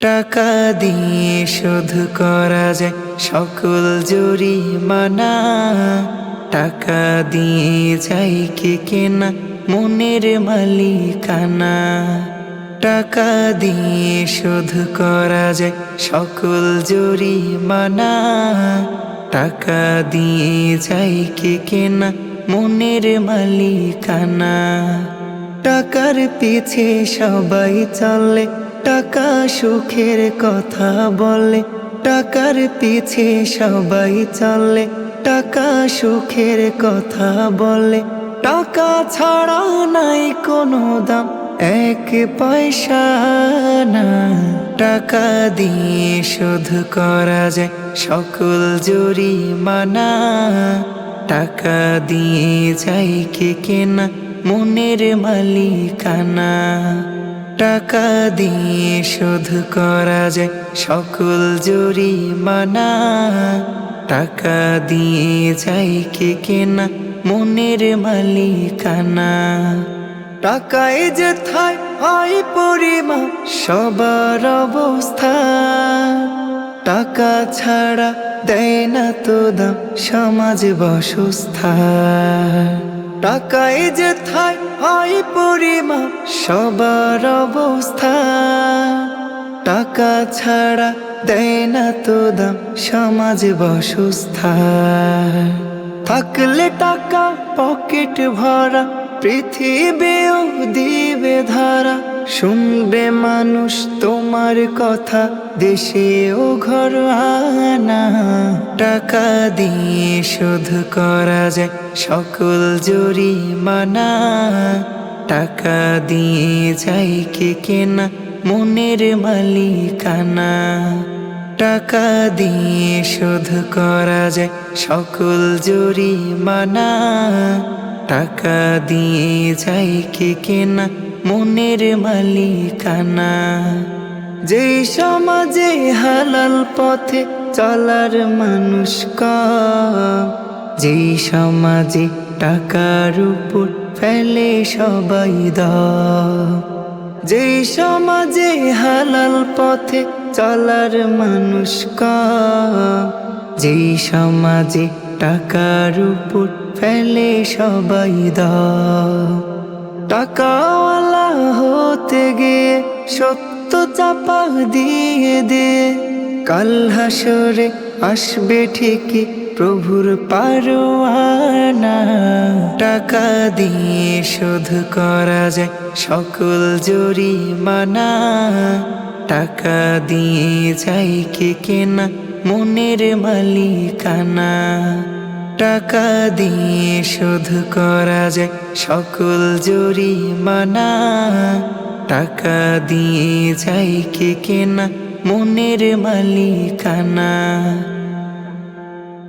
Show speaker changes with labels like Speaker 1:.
Speaker 1: টাকা দিয়ে শোধ করা যায়, সকল জরিমানা। টাকা দিয়ে যাই কে কেনা মনের মালিকানা। টাকা দিয়ে শোধ করা যায়, সকল জরিমানা। টাকা দিয়ে যাই কে কেনা মনের মালিকানা। টাকার পিছে সবাই চলে টাকা সুখের কথা বলে, টাকার পিছে সবাই চলে। টাকা সুখের কথা বলে, টাকা ছাড়া নাই কোনো দাম। এক পয়সা না, টাকা দিয়ে শোধ করা যায়। সকল জরিমানা টাকা দিয়ে যাই কে কেনা, মনের মালিকানা। টাকা দিয়ে শোধ করা যায়। সকল জরিমানা টাকা দিয়ে যাই কে কেনা, মনের মালিকানা। টাকায় যে থাই হয় পরিমা সবার অবস্থা। টাকা ছাড়া দেয় না তো দাম, সমাজ বসস্থা টাকায় যে থাই হয় পরিমা সবার অবস্থা। টাকা ছাড়া দেয় না তো দাম, সমাজ বসস্থা থাকলে টাকা, পকেট ভরা, পৃথিবীও দিবে ধারা। শুনবে মানুষ তোমার কথা দেশেও ঘর আনা। টাকা দিয়ে শোধ করা যায়, সকল জরিমানা। টাকা দিয়ে যাই কে কেনা, মনের মালিকানা। টাকা দিয়ে শোধ করা যায়, সকল জরিমানা। টাকা দিয়ে যাই কে কেনা মনের মালিকানা। যেই সমাজে হালাল পথে চলার মানুষ যেই সমাজে টাকার উপর ফেলে সবাই দ যেই সমাজে হালাল পথে চলার মানুষ যেই সমাজে টাকার উপর ফেলে সবাই দাম। টাকাওয়ালা হতে গিয়ে সত্য চাপা দিয়ে দে। কাল হাসরে আসবে ঠিকই প্রভুর পারোয়ানা। টাকা দিয়ে শোধ করা যায় সকল জরিমানা। টাকা দিয়ে যাই কে কেনা মনের মালিকানা। টাকা দিয়ে শোধ করা যায়। সকল জরিমানা টাকা দিয়ে যাই কে কেনা? মনের মালিকানা।